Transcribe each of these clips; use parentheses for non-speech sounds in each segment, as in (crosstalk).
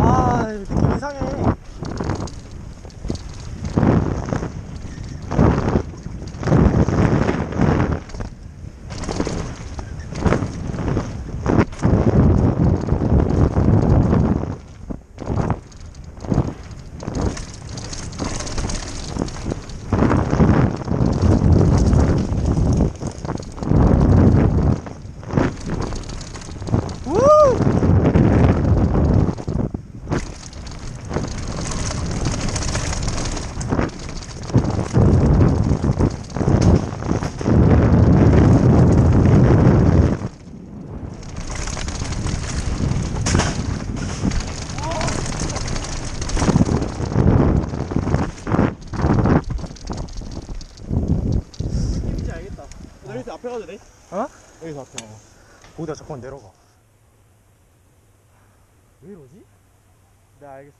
아 이상해 우! 느낌인지 알겠다. 가도 돼? 어? 여기서 앞에. 어. 거기다 잠깐 내려가 왜 이러지? 네 알겠어.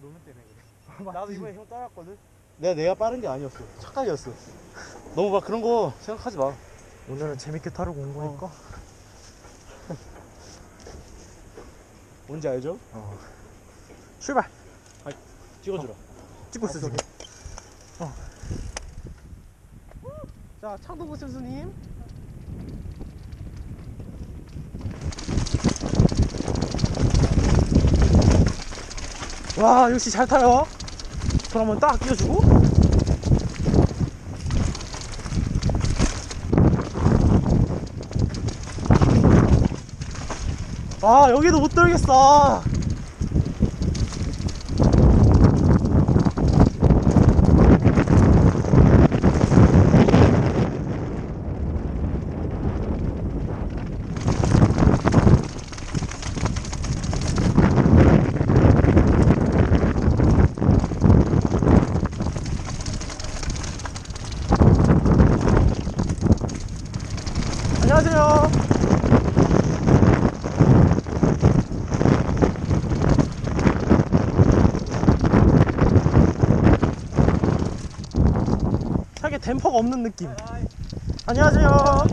노면 때문에 그래 (laughs) 나도 이번에 형 따랐거든. 내가 내가 빠른 게 아니었어. 착각이었어. 너무 막 그런 거 생각하지 마. 오늘은 재밌게 타려고 온 거니까 뭔지 알죠? 어. 출발 찍어주라. 찍고 있어 지금 자 창동구 선수님. 와 역시 잘 타요. 손 한번 딱 끼워주고. 아 여기도 못 들겠어 안녕하세요. 차게 댐퍼가 없는 느낌. 안녕하세요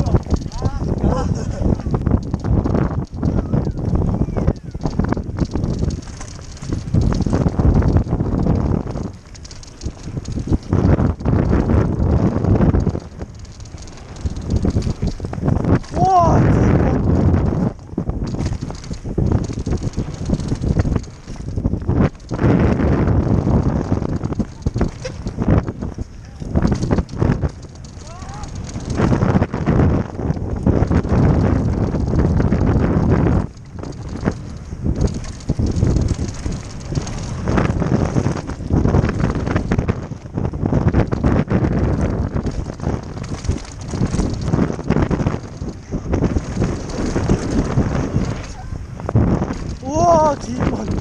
우와 우와 뒤만